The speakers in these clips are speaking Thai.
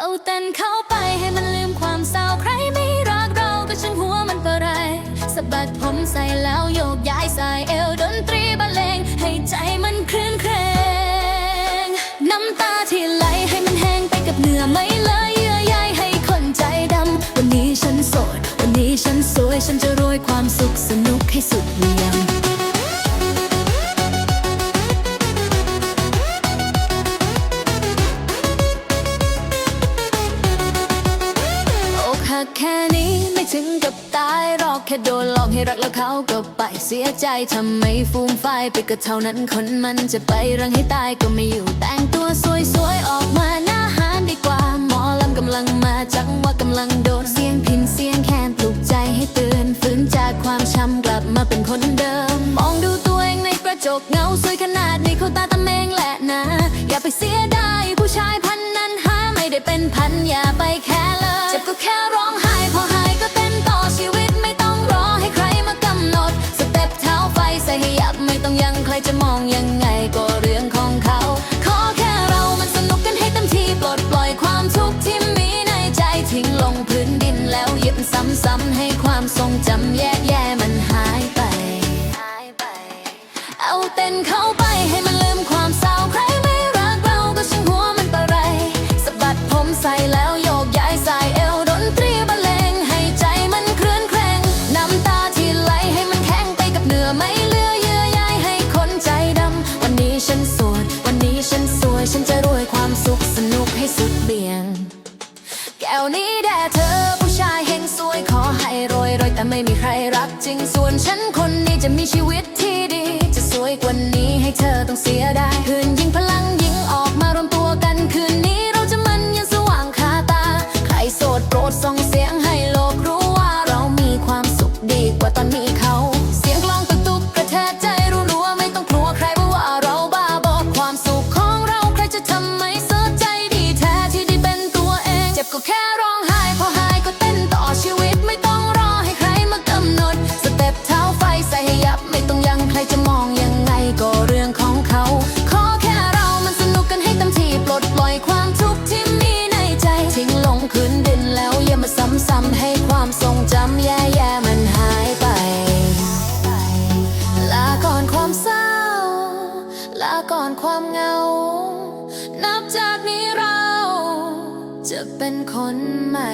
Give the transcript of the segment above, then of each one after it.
เอาเต้นเข้าไปให้มันลืมความเศร้าใครไม่รักเราก็ช่างหัวมันก็ไรสะบัดผมใส่แล้วโยกย้ายสายเอวด แค่โดนหลอกให้รักแล้วเขาก็ไปเสียใจทำไมฟูมไฟไปก็เท่านั้นคนมันจะไปรังให้ตายก็ไม่อยู่แต่งตัวสวยๆ ออกมาหน้าหานดีกว่า หมอลำกำลังมาจังว่ากำลังโดนเสียงพินเสียงแคนปลุกใจให้ตื่นฟื้นจากความช้ำกลับมาเป็นคนเดิม มองดูตัวเองในกระจกเงาสวยขนาดนี้เขาตาตะเมงแหละนะ อย่าไปเสียดายผู้ชายพันนั้นหาไม่ได้เป็นพันอย่าไปแค่เลยเจ็บก็แค่ร้องไห้ ยังไงก็เรื่องของเขา ขอแค่เรามันสนุกกันให้เต็มที่ปลดปล่อยความทุกข์ที่มีในใจทิ้งลงพื้นดินแล้วหยิบซ้ำๆให้ความทรงจำแย่ๆมันหายไป เอาเต้นเข้าไปให้ ฉันจะรวยความสุขสนุกให้สุดเบี่ยง แก้วนี้แด่เธอผู้ชายเฮงสวยขอให้รวยรวยแต่ไม่มีใครรักจริงส่วนฉันคนนี้จะมีชีวิตที่ดี จะสวยกว่านี้ให้เธอต้องเสีย เหงา นับจากนี้เรา จะเป็นคนใหม่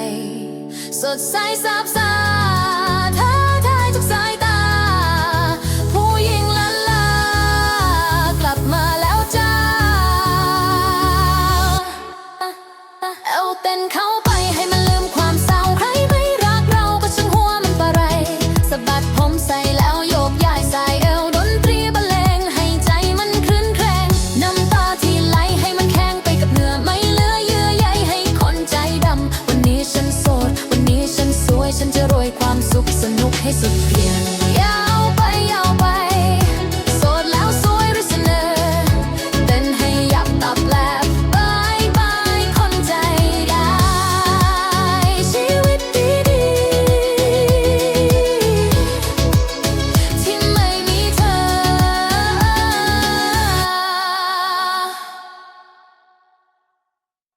สดใสซาบซ่า